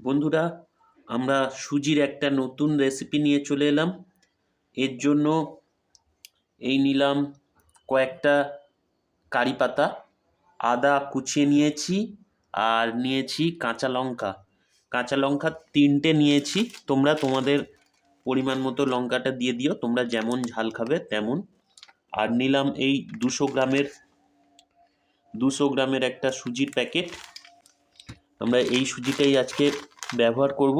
বন্ধুরা, আমরা সুজির একটা নতুন রেসিপি নিয়ে চলে এলাম। এর জন্য এই নিলাম কয়েকটা কারি পাতা, আদা কুচিয়ে নিয়েছি আর নিয়েছি কাঁচা লঙ্কা। কাঁচা লঙ্কা তিনটে নিয়েছি, তোমরা তোমাদের পরিমাণ মতো লঙ্কাটা দিয়ে দিও, তোমরা যেমন ঝাল খাবে তেমন। আর নিলাম এই দুশো গ্রামের দুশো গ্রামের একটা সুজির প্যাকেট। আমরা এই সুজিটাই আজকে ব্যবহার করব।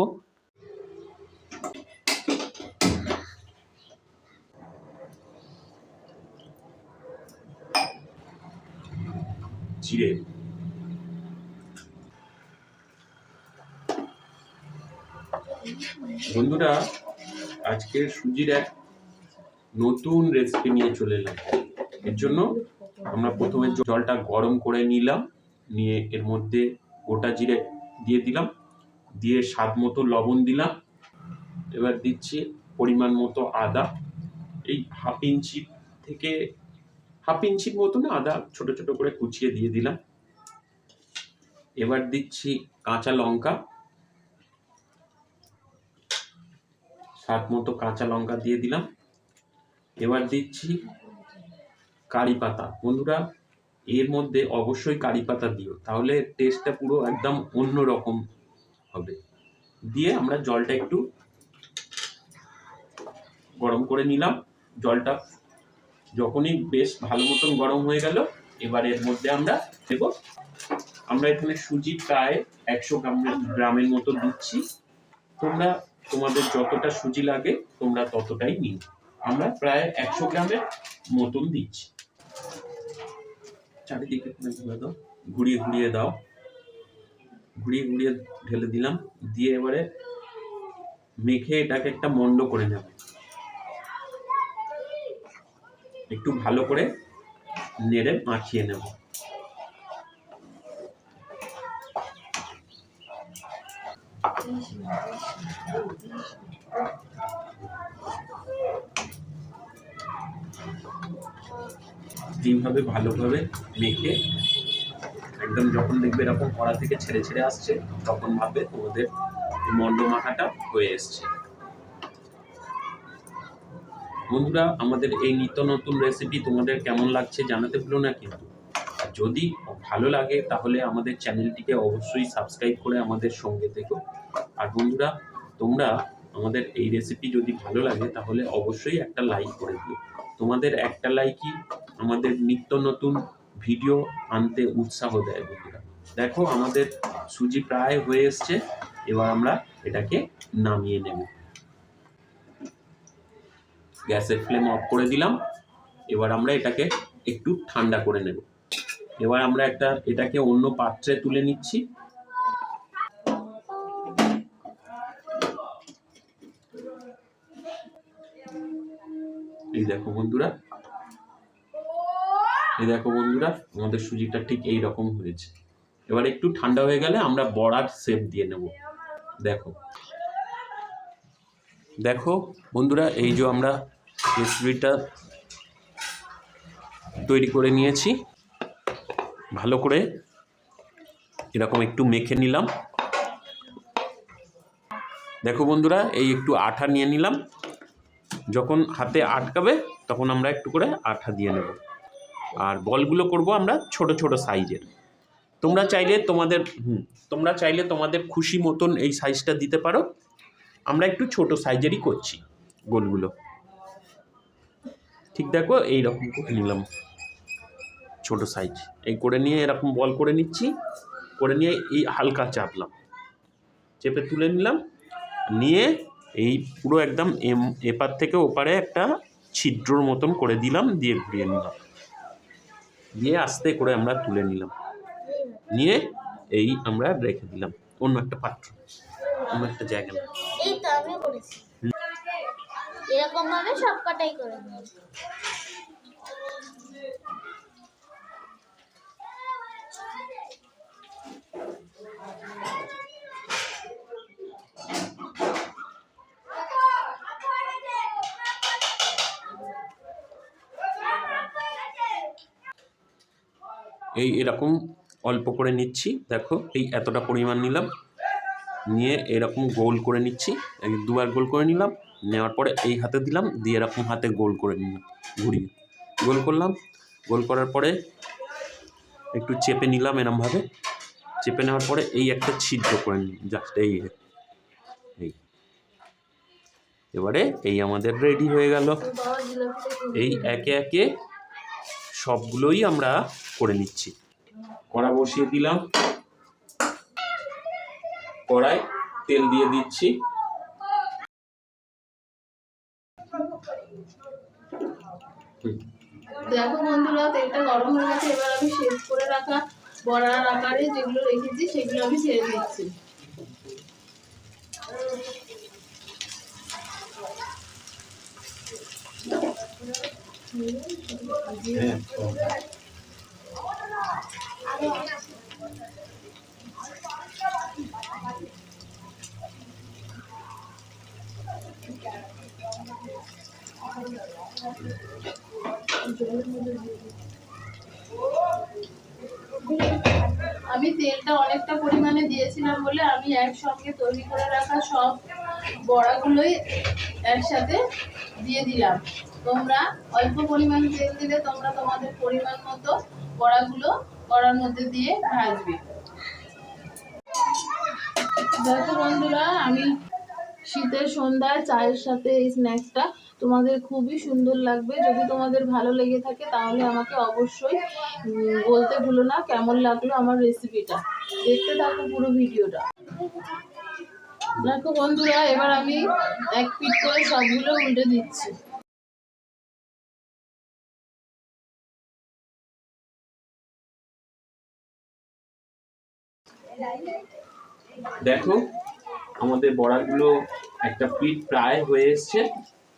জিরে বন্ধুরা, আজকে সুজির এক নতুন রেসিপি নিয়ে চলে এলাম। এর জন্য আমরা প্রথমে জলটা গরম করে নিলাম, নিয়ে এর মধ্যে গোটা জিরে দিয়ে দিলাম। দিয়ে স্বাদ মতো লবণ দিলাম। এবার দিচ্ছি পরিমাণ মতো আদা। এই হাফ ইঞ্চি থেকে হাফ ইঞ্চির মতো না, আদা ছোট ছোট করে কুচিয়ে দিয়ে দিলাম। এবার দিচ্ছি কাঁচা লঙ্কা। স্বাদ মতো কাঁচা লঙ্কা দিয়ে দিলাম। এবার দিচ্ছি কারি পাতা। বন্ধুরা এর মধ্যে অবশ্যই কারি পাতা দিও। তাহলে টেস্টটা পুরো একদম অন্য রকম হবে। দিয়ে আমরা জলটা একটু গরম করে নিলাম। জলটা যখনই বেশ ভালো মতন গরম হয়ে গেল, এবার এর মধ্যে আমরা দেব, আমরা এখানে সুজি প্রায় একশো গ্রাম, গ্রামের মতো দিচ্ছি। তোমরা, তোমাদের যতটা সুজি লাগে, তোমরা ততটাই নিও। আমরা প্রায় একশো গ্রামের মতন দিচ্ছি। চারিদিকে দাও, ঘুরিয়ে ঘুরিয়ে দাও। ঘুরিয়ে ঘুরিয়ে ঢেলে দিলাম, দিয়ে এবারে মেখে এটাকে একটা মন্ড করে নেব। একটু ভালো করে নেড়ে মাখিয়ে নেব। এইভাবে ভালোভাবে মেখে একদম যখন দেখবে এরকম কড়া থেকে ছেড়ে ছেড়ে আসছে, তখন ভাববে তোমাদের মন্ড মাখাটা হয়ে এসছে। বন্ধুরা, আমাদের এই নিত্য নতুন রেসিপি তোমাদের কেমন লাগছে জানাতে ভুলো না কিন্তু। যদি ভালো লাগে তাহলে আমাদের চ্যানেলটিকে অবশ্যই সাবস্ক্রাইব করে আমাদের সঙ্গে থেকো। আর বন্ধুরা, তোমরা আমাদের এই রেসিপি যদি ভালো লাগে তাহলে অবশ্যই একটা লাইক করে দিও। তোমাদের একটা লাইকই আমাদের নিত্য নতুন ভিডিও আনতে উৎসাহ দেয় বন্ধুরা। দেখো, আমাদের সুজি প্রায় হয়ে এসছে, এবার আমরা এটাকে নামিয়ে নেব। গ্যাসের ফ্লেম অফ করে দিলাম, এবার আমরা এটাকে একটু ঠান্ডা করে নেব। এবার আমরা একটা, এটাকে অন্য পাত্রে তুলে নিচ্ছি। এই দেখো বন্ধুরা এই দেখো বন্ধুরা, আমাদের সুজিটা ঠিক এই রকম হয়েছে। এবার একটু ঠান্ডা হয়ে গেলে আমরা বড়ার শেপ দিয়ে নেব। দেখো। দেখো বন্ধুরা, এই যে আমরা রেসিপিটা তৈরি করে নিয়েছি। ভালো করে এরকম একটু মেখে নিলাম। দেখো বন্ধুরা, এই একটু আঠা নিয়ে নিলাম। যখন হাতে আটকাবে, তখন আমরা একটু করে আঠা দিয়ে নেব। আর বলগুলো করব আমরা ছোট ছোট সাইজের। তোমরা চাইলে তোমাদের, হুম, তোমরা চাইলে তোমাদের খুশি মতন এই সাইজটা দিতে পারো। আমরা একটু ছোট সাইজেরই করছি গোলগুলো। ঠিক দেখো এই রকম করে নিলাম। ছোট সাইজ। এই করে নিয়ে এরকম বল করে নিচ্ছি। করে নিয়ে এই হালকা চাপলাম। চেপে তুলে নিলাম। নিয়ে এই পুরো একদম এম, এপার থেকে ওপারে একটা ছিদ্রর মতন করে দিলাম, দিয়ে ঘুরিয়ে নিলাম। দিয়ে আস্তে করে আমরা তুলে নিলাম। নিয়ে এই আমরা রেখে দিলাম। অন্য একটা পাত্র, অন্য একটা জায়গা। এরকম ভাবে সব করে এই এরকম অল্প করে নিচ্ছি। দেখো, এই এতটা পরিমাণ নিলাম। নিয়ে এরকম গোল করে নিচ্ছি। দুবার গোল করে নিলাম। নেওয়ার পরে এই হাতে দিলাম। দিয়ে এরকম হাতে গোল করে নিলাম, ঘুরিয়ে। গোল করলাম। গোল করার পরে একটু চেপে নিলাম এরমভাবে। চেপে নেওয়ার পরে এই একটা ছিদ্র করে নিলাম। জাস্ট এই এই। এবারে এই আমাদের রেডি হয়ে গেল। এই একে একে সবগুলোই আমরা করে নিচ্ছি। কড়া বসিয়ে দিলাম। কড়াই তেল দিয়ে দিচ্ছি। দেখো বন্ধুরা তেলটা গরম হয়ে গেছে এবার আমি শেষ করে রাখা বড়ার আকারে যেগুলো রেখেছি সেগুলো আমি ছেড়ে দিচ্ছি। হ্যাঁ আমি তেলটা অনেকটা পরিমাণে দিয়েছিলাম বলে আমি একসঙ্গে তৈরি করে রাখা সব বড়াগুলোই একসাথে দিয়ে দিলাম। তোমরা অল্প পরিমাণ তেল দিলে তোমরা তোমাদের পরিমাণ মতো বড়াগুলো কড়ার মধ্যে দিয়ে ভাজবে। দেখো বন্ধুরা, আমি শীতের সন্ধ্যায় চায়ের সাথে এই স্ন্যাক্সটা তোমাদের খুবই সুন্দর লাগবে। যদি তোমাদের ভালো লেগে থাকে তাহলে আমাকে অবশ্যই বলতে ভুলো না কেমন লাগল আমার রেসিপিটা দেখতে থাকো পুরো ভিডিওটা। দেখো বন্ধুরা, এবার আমি এক পিট করে সবগুলো উল্টে দিচ্ছি। দেখো, আমাদের বড়াগুলো একটা পিঠ প্রায় হয়ে এসছে।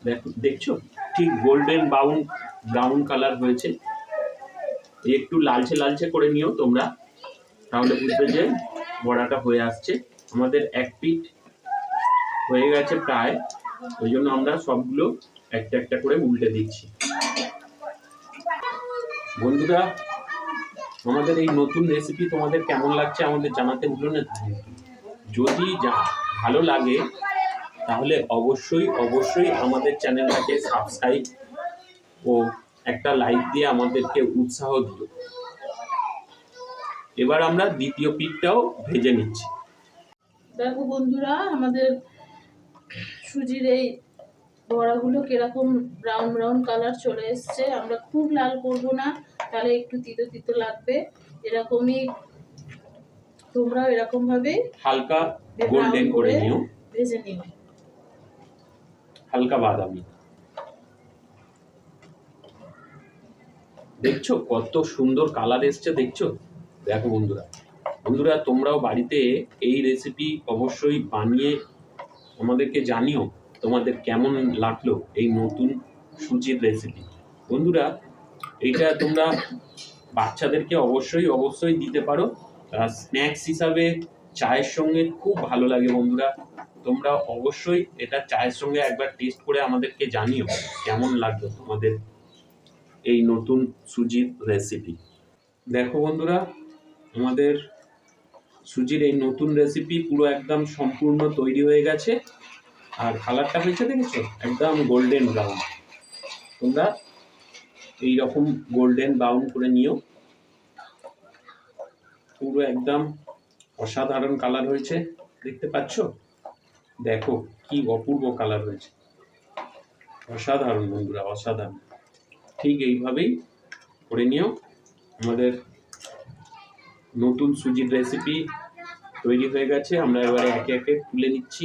দেখো, দেখছ? ঠিক গোল্ডেন ব্রাউন ব্রাউন কালার হয়েছে। একটু লালচে লালচে করে নিও তোমরা, তাহলে বুঝবে যে বড়াটা হয়ে আসছে। আমাদের এক পিঠ হয়ে গেছে প্রায়, ওই জন্য আমরা সবগুলো একটা একটা করে উল্টে দিচ্ছি। বন্ধুরা আমাদের এই নতুন রেসিপি তোমাদের কেমন লাগছে আমাদের জানাতে ভুলো না। যদি ভালো লাগে, তাহলে অবশ্যই অবশ্যই আমাদের চ্যানেলটাকে সাবস্ক্রাইব ও একটা লাইক দিয়ে আমাদেরকে উৎসাহ দিও। এবার আমরা দ্বিতীয় পিঠটাও ভেজে নিচ্ছি। দেখো বন্ধুরা, আমাদের সুজির এই বড়াগুলো কীরকম ব্রাউন ব্রাউন কালার চলে এসছে। আমরা খুব লাল করব না তাহলে একটু তিতো তিতো লাগবে। এরকমই তোমরা এরকম ভাবে হালকা গোল্ডেন করে নিও। ভেজে নিও। হালকা বাদামি। দেখছ কত সুন্দর কালার এসছে দেখছ? দেখো বন্ধুরা বন্ধুরা তোমরাও বাড়িতে এই রেসিপি অবশ্যই বানিয়ে আমাদেরকে জানিও। তোমাদের কেমন লাগল এই নতুন সুজির রেসিপি বন্ধুরা এটা তোমরা বাচ্চাদেরকে অবশ্যই অবশ্যই দিতে পারো। স্ন্যাক্স হিসাবে চায়ের সঙ্গে খুব ভালো লাগে বন্ধুরা। তোমরা অবশ্যই এটা চায়ের সঙ্গে একবার টেস্ট করে আমাদেরকে জানিও কেমন লাগল তোমাদের এই নতুন সুজির রেসিপি দেখো বন্ধুরা আমাদের সুজির এই নতুন রেসিপি পুরো একদম সম্পূর্ণ তৈরি হয়ে গেছে। আর কালারটা হয়েছে দেখেছ? একদম গোল্ডেন ব্রাউন তোমরা এই রকম গোল্ডেন ব্রাউন করে নিও। পুরো একদম অসাধারণ কালার হয়েছে। দেখতে পাচ্ছো? দেখো কি অপূর্ব কালার হয়েছে। অসাধারণ বন্ধুরা, অসাধারণ। ঠিক এইভাবেই করে নিও। আমাদের নতুন সুজির রেসিপি তৈরি হয়ে গেছে। আমরা এবারে একে একে তুলে নিচ্ছি।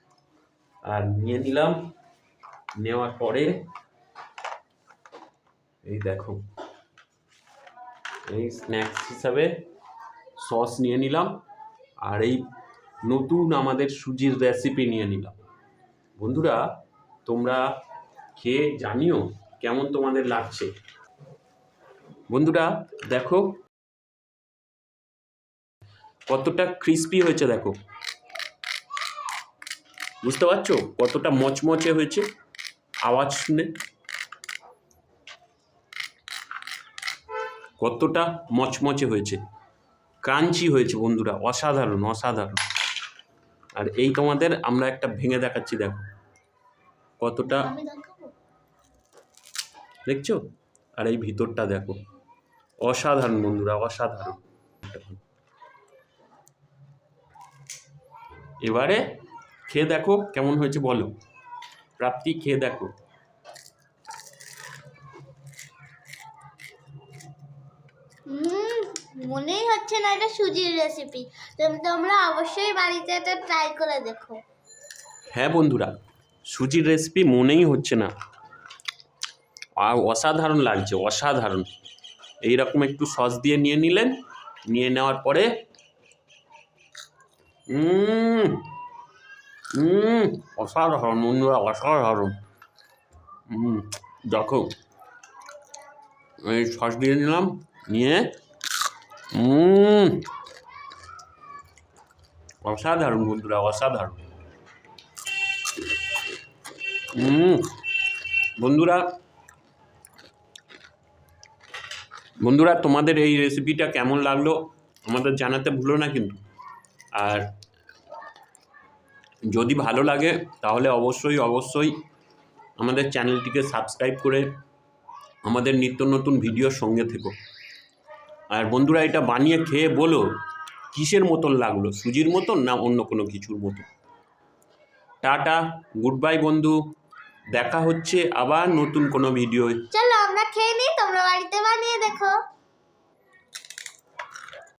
আর নিয়ে নিলাম। নেওয়ার পরে এই দেখো, এই স্ন্যাক্স হিসাবে সস নিয়ে নিলাম আর এই নতুন আমাদের সুজির রেসিপি নিয়ে নিলাম। বন্ধুরা, তোমরা খেয়ে জানিও কেমন তোমাদের লাগছে। বন্ধুরা, দেখো কতটা ক্রিস্পি হয়েছে, দেখো। বুঝতে পারছ? কতটা মচমচে হয়েছে? আওয়াজ শুনে। কতটা মচমচে হয়েছে। ক্রাঞ্চি হয়েছে বন্ধুরা অসাধারণ অসাধারণ। আর এই তোমাদের আমরা একটা ভেঙে দেখাচ্ছি দেখো। কতটা দেখছ? আর এই ভিতরটা দেখো। অসাধারণ বন্ধুরা অসাধারণ। এবারে খেয়ে দেখো কেমন হয়েছে বলো। প্রাপ্তি খেয়ে দেখো। হুম মনেই হচ্ছে না এটা সুজির রেসিপি তোমরা অবশ্যই বাড়িতে এটা ট্রাই করে দেখো। হ্যাঁ বন্ধুরা সুজির রেসিপি মনেই হচ্ছে না। আর অসাধারণ লাগছে অসাধারণ। এইরকম একটু সস দিয়ে নিয়ে নিলেন নিয়ে নেওয়ার পরে উম, উম, অসাধারণ বন্ধুরা অসাধারণ। উম, দেখো এই সস দিয়ে নিলাম নিয়ে উম, অসাধারণ বন্ধুরা অসাধারণ। হুম বন্ধুরা বন্ধুরা তোমাদের এই রেসিপিটা কেমন লাগল আমাদের জানাতে ভুলো না কিন্তু। আর যদি ভালো লাগে, তাহলে অবশ্যই অবশ্যই আমাদের চ্যানেলটিকে সাবস্ক্রাইব করে আমাদের নিত্য নতুন ভিডিওর সঙ্গে থেকো। আর বন্ধুরা, এটা বানিয়ে খেয়ে বলো, কিসের মতন লাগল? সুজির মতন না অন্য কোনো কিছুর মতন? টাটা গুড বাই বন্ধু, দেখা হচ্ছে আবার নতুন কোনো ভিডিও চলো আমরা খেয়ে নিই, তোমরা বাড়িতে বানিয়ে দেখো।